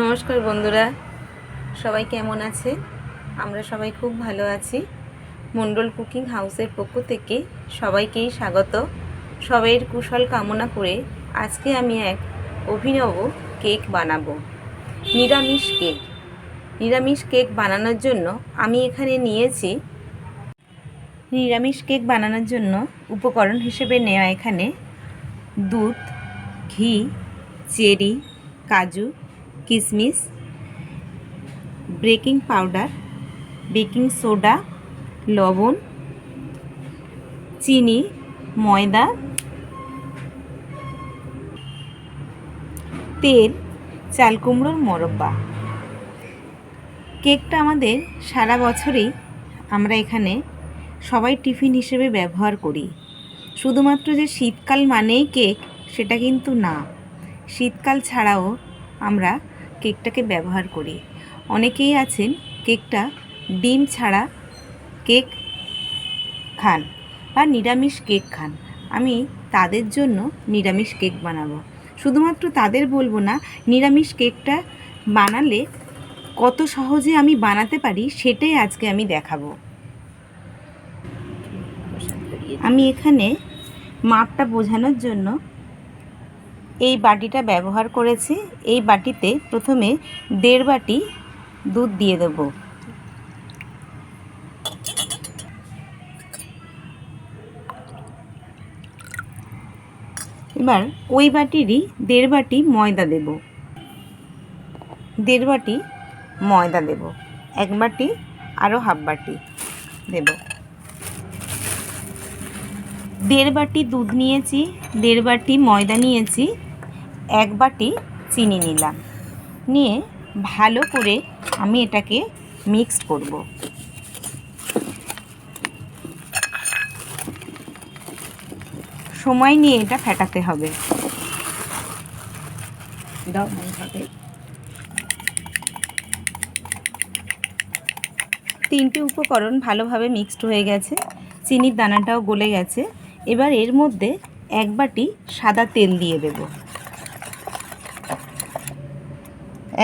নমস্কার বন্ধুরা। সবাই কেমন আছে? আমরা সবাই খুব ভালো আছি। মণ্ডল কুকিং হাউসের পক্ষ থেকে সবাইকেই স্বাগত। সবাইয়ের কুশল কামনা করে আজকে আমি এক অভিনব কেক বানাবো। নিরামিষ কেক। নিরামিষ কেক বানানোর জন্য আমি এখানে নিয়েছি নিরামিষ কেক বানানোর জন্য উপকরণ হিসেবে নেওয়া এখানে দুধ, ঘি, চেরি, কাজু কিশমিশ বেকিং পাউডার, বেকিং সোডা, লবণ, চিনি, ময়দা, তেল, চাল কুমড়োর মোরব্বা। কেকটা আমাদের সারা বছরেই আমরা এখানে সবাই টিফিন হিসেবে ব্যবহার করি। শুধুমাত্র যে শীতকাল মানেই কেক, সেটা কিন্তু না। শীতকাল ছাড়াও আমরা কেকটাকে ব্যবহার করি। অনেকেই আছেন কেকটা ডিম ছাড়া কেক খান বা নিরামিষ কেক খান। আমি তাদের জন্য নিরামিষ কেক বানাবো। শুধুমাত্র তাদের বলব না, নিরামিষ কেকটা বানালে কত সহজে আমি বানাতে পারি সেটাই আজকে আমি দেখাবো। আমি এখানে মাপটা বোঝানোর জন্য এই বাটিটা ব্যবহার করেছি। এই বাটিতে প্রথমে দেড় বাটি দুধ দিয়ে দেব। এবার ওই বাটিরই দেড় বাটি ময়দা দেব। দেড় বাটি ময়দা দেব। এক বাটি আরও হাফ বাটি দেব। দেড় বাটি দুধ নিয়েছি, দেড় বাটি ময়দা নিয়েছি। এক বাটি চিনি নিলাম। নিয়ে ভালো করে আমি এটাকে মিক্স করব। সময় নিয়ে এটা ফেটাতে হবে। তিনটি উপকরণ ভালোভাবে মিক্সড হয়ে গেছে। চিনির দানাটাও গলে গেছে। এবার এর মধ্যে এক বাটি সাদা তেল দিয়ে দেব।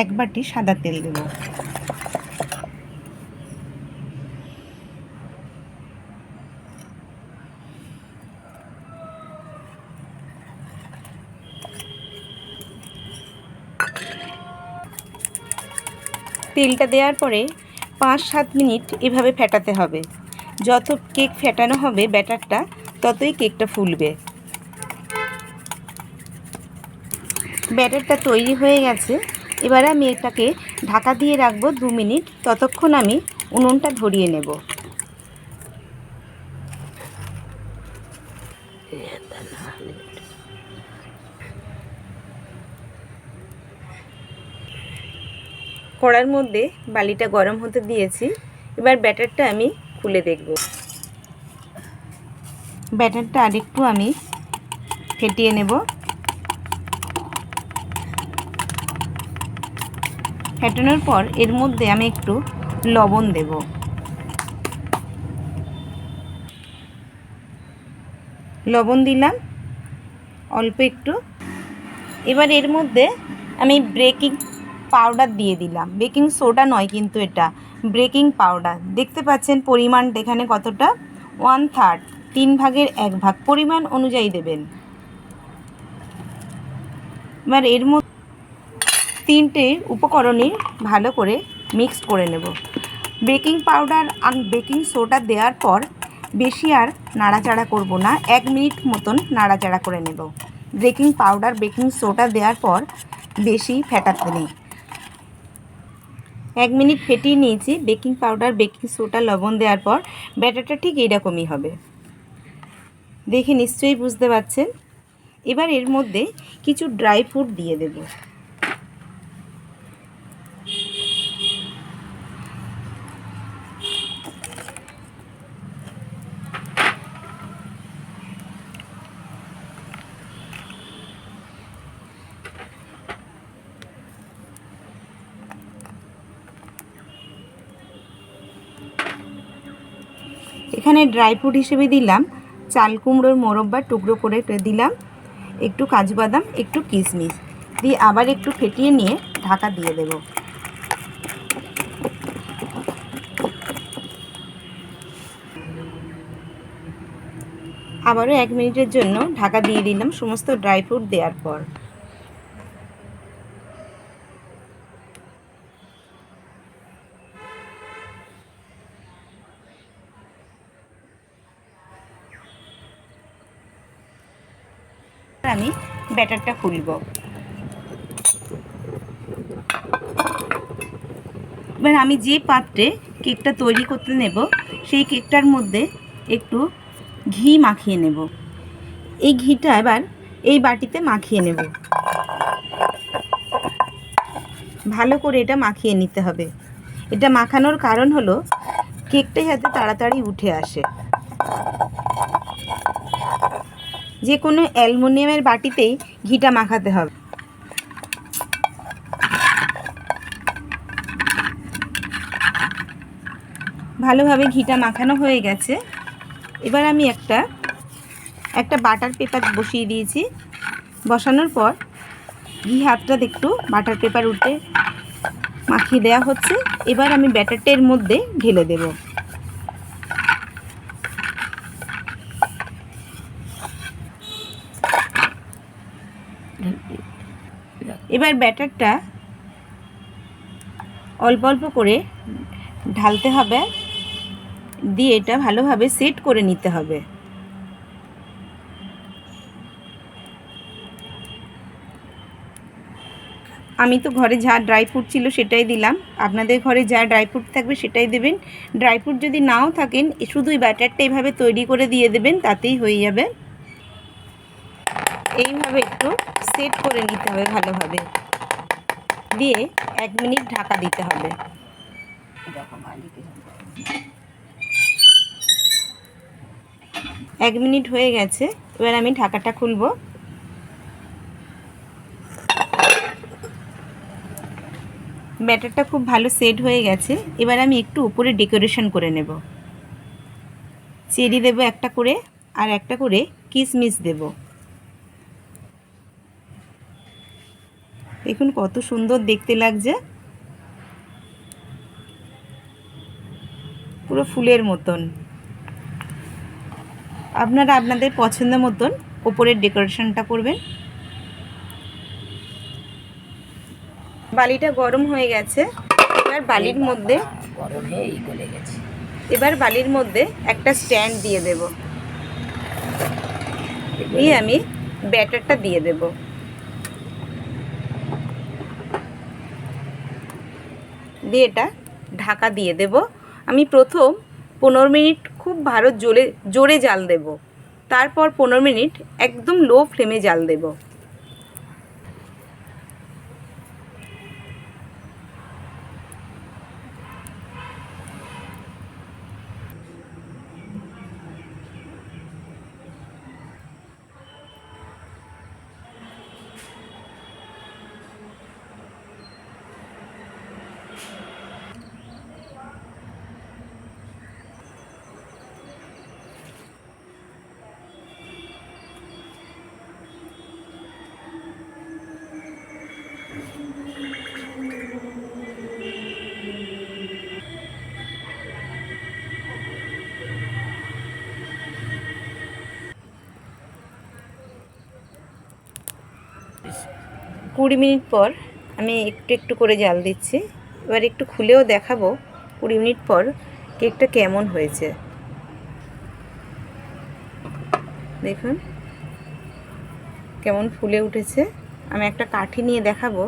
এক বাটি সাদা তেল দেব। তেলটা দেওয়ার পরে পাঁচ সাত মিনিট এভাবে ফেটাতে হবে। যত কেক ফেটানো হবে ব্যাটারটা, ততই কেকটা ফুলবে। ব্যাটারটা তৈরি হয়ে গেছে। এবারে আমি এটাকে ঢাকা দিয়ে রাখব দু মিনিট। ততক্ষণ আমি উনুনটা ধরিয়ে নেব। কড়ার মধ্যে বালিটা গরম হতে দিয়েছি। এবার ব্যাটারটা আমি খুলে দেখব। ব্যাটারটা আরেকটু আমি ফেটিয়ে নেব। ফেটানোর পর এর মধ্যে আমি একটু লবণ দেব। লবণ দিলাম, অল্প একটু। এবার এর মধ্যে আমি ব্রেকিং পাউডার দিয়ে দিলাম। বেকিং সোডা নয় কিন্তু এটা ব্রেকিং পাউডার। দেখতে পাচ্ছেন পরিমাণটা এখানে কতটা? ওয়ান থার্ড তিন ভাগের এক ভাগ। পরিমাণ অনুযায়ী দেবেন। এবার এর মধ্যে তিনটে উপকরণই ভালো করে মিক্স করে নেব। বেকিং পাউডার আর বেকিং সোডা দেওয়ার পর বেশি আর নাড়াচাড়া করব না, এক মিনিট মতন নাড়াচাড়া করে নেব। বেকিং পাউডার বেকিং সোডা দেওয়ার পর বেশি ফেটাতে নেই। এক মিনিট ফেটিয়ে নিয়েছি বেকিং পাউডার বেকিং সোডা লবণ দেওয়ার পর ব্যাটারটা ঠিক এইরকমই হবে। দেখে নিশ্চয়ই বুঝতে পারছেন? এবার এর মধ্যে কিছু ড্রাই ফ্রুট দিয়ে দেব। এখানে ড্রাই ফ্রুট হিসেবে দিলাম। চাল কুমড়োর মোরব্বা টুকরো করে দিলাম। একটু কাজু বাদাম, একটু কিশমিশ। দিয়ে আবার একটু ফেটিয়ে নিয়ে ঢাকা দিয়ে দেব। আবারও এক মিনিটের জন্য ঢাকা দিয়ে দিলাম সমস্ত ড্রাই ফ্রুট দেওয়ার পর আমি ব্যাটারটা খুলব। এবার আমি যে পাত্রে কেকটা তৈরি করতে নেব, সেই কেকটার মধ্যে একটু ঘি মাখিয়ে নেব। এই ঘিটা এবার এই বাটিতে মাখিয়ে নেব। ভালো করে এটা মাখিয়ে নিতে হবে। এটা মাখানোর কারণ হলো, কেকটা যাতে তাড়াতাড়ি উঠে আসে। যে কোনো অ্যালুমিনিয়ামের বাটিতেই ঘিটা মাখাতে হবে। ভালোভাবে ঘিটা মাখানো হয়ে গেছে। এবার আমি একটা একটা বাটার পেপার বসিয়ে দিয়েছি। বসানোর পর ঘি হাতটা একটু বাটার পেপার উঠে মাখিয়ে দেওয়া হচ্ছে। এবার আমি ব্যাটারটা এর মধ্যে ঢেলে দেবো। এবার ব্যাটারটা অল্প অল্প করে ঢালতে হবে, দিয়ে এটা ভালোভাবে সেট করে নিতে হবে। আমি তো ঘরে যা ড্রাই ফ্রুট ছিল সেটাই দিলাম। আপনাদের ঘরে যা ড্রাই ফ্রুট থাকবে সেটাই দেবেন। ড্রাই ফ্রুট যদি নাও থাকেন, শুধু এই ব্যাটারটা এইভাবে তৈরি করে দিয়ে দেবেন, তাতেই হয়ে যাবে। এইভাবে একটু সেট করে নিতে হবে ভালোভাবে। দিয়ে এক মিনিট ঢাকা দিতে হবে। এক মিনিট হয়ে গেছে, এবার আমি ঢাকাটা খুলব। ব্যাটারটা খুব ভালো সেট হয়ে গেছে, এবার আমি একটু উপরে ডেকোরেশন করে নেব। চেরি দেব একটা করে, আর একটা করে কিশমিশ দেবো। দেখুন কত সুন্দর দেখতে লাগছে। পুরো ফুলের মতন। আপনারা আপনাদের পছন্দ মতন ওপরের ডেকোরেশনটা করবেন। বালিটা গরম হয়ে গেছে। এবার বালির মধ্যে গরম হয়ে এই গলে গেছে। এবার বালির মধ্যে একটা স্ট্যান্ড দিয়ে দেব। দিয়ে আমি ব্যাটারটা দিয়ে দেবো। দিয়ে এটা ঢাকা দিয়ে দেব। আমি প্রথম পনেরো মিনিট খুব ভালো জোরে জোরে জাল দেব। তারপর পনেরো মিনিট একদম লো ফ্লেমে জাল দেব। কুড়ি মিনিট পর আমি একটু একটু করে জাল দিচ্ছি। এবার একটু খুলেও দেখাবো কুড়ি মিনিট পর কেকটা কেমন হয়েছে। দেখুন, কেমন ফুলে উঠেছে। আমি একটা কাঠি নিয়ে দেখাবো।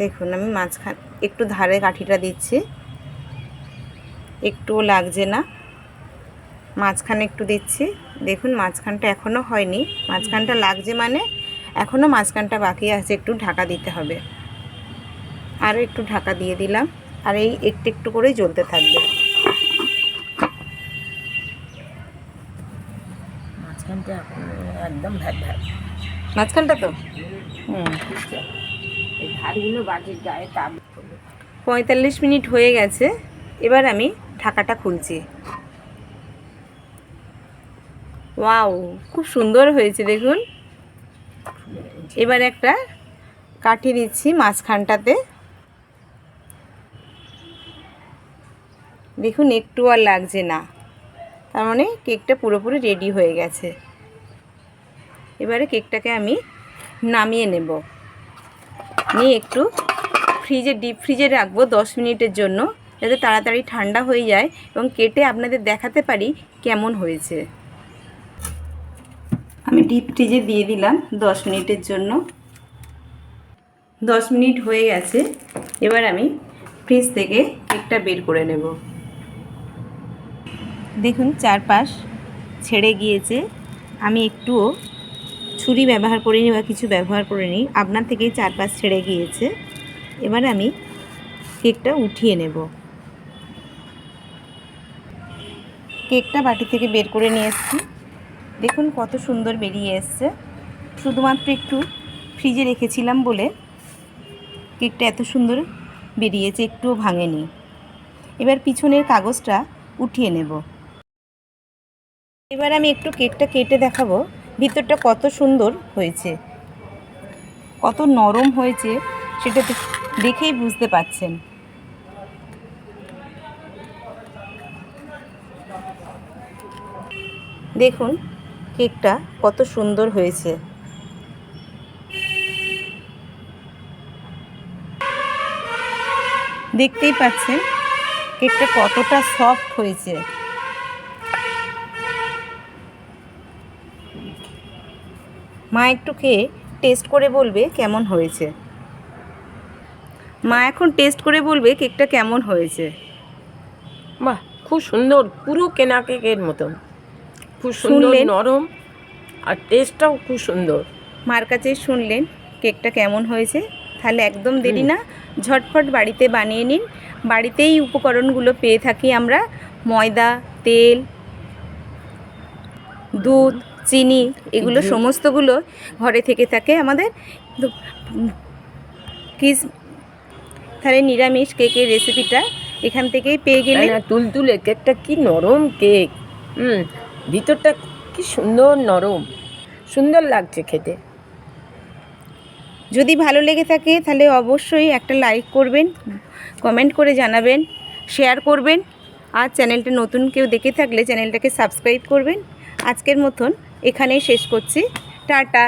দেখুন, আমি মাঝখান, একটু ধারে কাঠিটা দিচ্ছি। একটুও লাগছে না। মাঝখানে একটু দিচ্ছি। দেখুন, মাঝখানটা এখনও হয়নি। মাঝখানটা লাগছে মানে এখনও মাঝখানটা বাকি আছে একটু ঢাকা দিতে হবে। আরও একটু ঢাকা দিয়ে দিলাম আর এই একটু একটু করেই জ্বলতে থাকবে। মাঝখানটা একদম ভ্যাট ভ্যাট মাঝখানটা তো? হুম। পঁয়তাল্লিশ মিনিট হয়ে গেছে এবার আমি ঢাকাটা খুলছি। ওয়াও খুব সুন্দর হয়েছে দেখুন। এবার একটা কাঠিয়ে দিচ্ছি মাঝখানটাতে। দেখুন, একটু আর লাগছে না। তার মানে কেকটা পুরোপুরি রেডি হয়ে গেছে। এবারে কেকটাকে আমি নামিয়ে নেব। নিয়ে একটু ফ্রিজে ডিপ ফ্রিজে রাখব দশ মিনিটের জন্য, যাতে তাড়াতাড়ি ঠান্ডা হয়ে যায় এবং কেটে আপনাদের দেখাতে পারি কেমন হয়েছে। আমি ডিপ ফ্রিজে দিয়ে দিলাম দশ মিনিটের জন্য। দশ মিনিট হয়ে গেছে, এবার আমি ফ্রিজ থেকে কেকটা বের করে নেব। দেখুন, চারপাশ ছেড়ে গিয়েছে। আমি একটুও ছুরি ব্যবহার করিনি বা কিছু ব্যবহার করিনি, আপনার থেকেই চারপাশ ছেড়ে গিয়েছে। এবার আমি কেকটা উঠিয়ে নেব। কেকটা বাটি থেকে বের করে নিয়ে এসেছি। দেখুন কত সুন্দর বেরিয়ে এসছে। শুধুমাত্র একটু ফ্রিজে রেখেছিলাম বলে কেকটা এত সুন্দর বেরিয়েছে, একটুও ভাঙেনি। এবার পিছনের কাগজটা উঠিয়ে নেব। এবার আমি একটু কেকটা কেটে দেখাবো, ভিতরটা কত সুন্দর হয়েছে। কত নরম হয়েছে, সেটা দেখেই বুঝতে পাচ্ছেন দেখুন কেকটা কত সুন্দর হয়েছে। দেখতেই পাচ্ছেন, কেকটা কতটা সফট হয়েছে। মা একটু খেয়ে টেস্ট করে বলবে কেমন হয়েছে। মা এখন টেস্ট করে বলবে কেকটা কেমন হয়েছে। বাহ, খুব সুন্দর, পুরো কেনা কেকের মতন। খুব সুন্দর নরম আর টেস্টটাও খুব সুন্দর। মার কাছে শুনলেন কেকটা কেমন হয়েছে? তাহলে একদম দেরি না ঝটফট বাড়িতে বানিয়ে নিন। বাড়িতেই উপকরণগুলো পেয়ে থাকি আমরা। ময়দা তেল দুধ চিনি এগুলো সমস্তগুলো ঘরে থেকে থাকে আমাদের। কিস তাহলে নিরামিষ কেকের রেসিপিটা এখান থেকেই পেয়ে গেলে তুলতুলে কেকটা কি নরম কেক। হুম ভিতরটা কি সুন্দর নরম। সুন্দর লাগছে খেতে। যদি ভালো লেগে থাকে তাহলে অবশ্যই একটা লাইক করবেন কমেন্ট করে জানাবেন শেয়ার করবেন, আর চ্যানেলটা নতুন কেউ দেখে থাকলে চ্যানেলটাকে সাবস্ক্রাইব করবেন। আজকের মতন এখানেই শেষ করছি। টাটা।